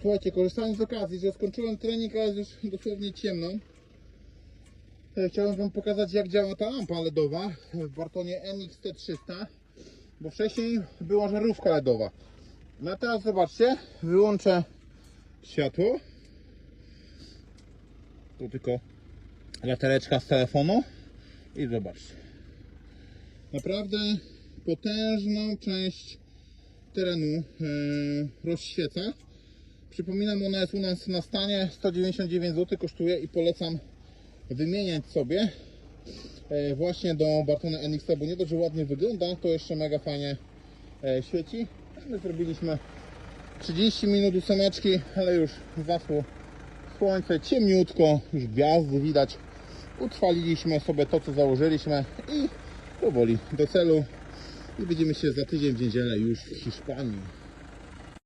Słuchajcie, korzystając z okazji, że skończyłem trening, a jest już dosłownie ciemno. e, Chciałem Wam pokazać jak działa ta lampa LEDowa w Bartonie NXT300 Bo wcześniej była żarówka LEDowa. No teraz zobaczcie, wyłączę światło. Tu tylko latareczka z telefonu. I zobaczcie. Naprawdę potężną część terenu e, rozświeca Przypominam, ona jest u nas na stanie 199 zł kosztuje i polecam wymieniać sobie e, właśnie do Bartona NX, bo nie dość, że ładnie wygląda, to jeszcze mega fajnie e, świeci. My zrobiliśmy 30 minut ósemeczki, ale już zasło słońce, ciemniutko, już gwiazdy widać. Utrwaliliśmy sobie to, co założyliśmy i powoli do celu. I widzimy się za tydzień w niedzielę już w Hiszpanii.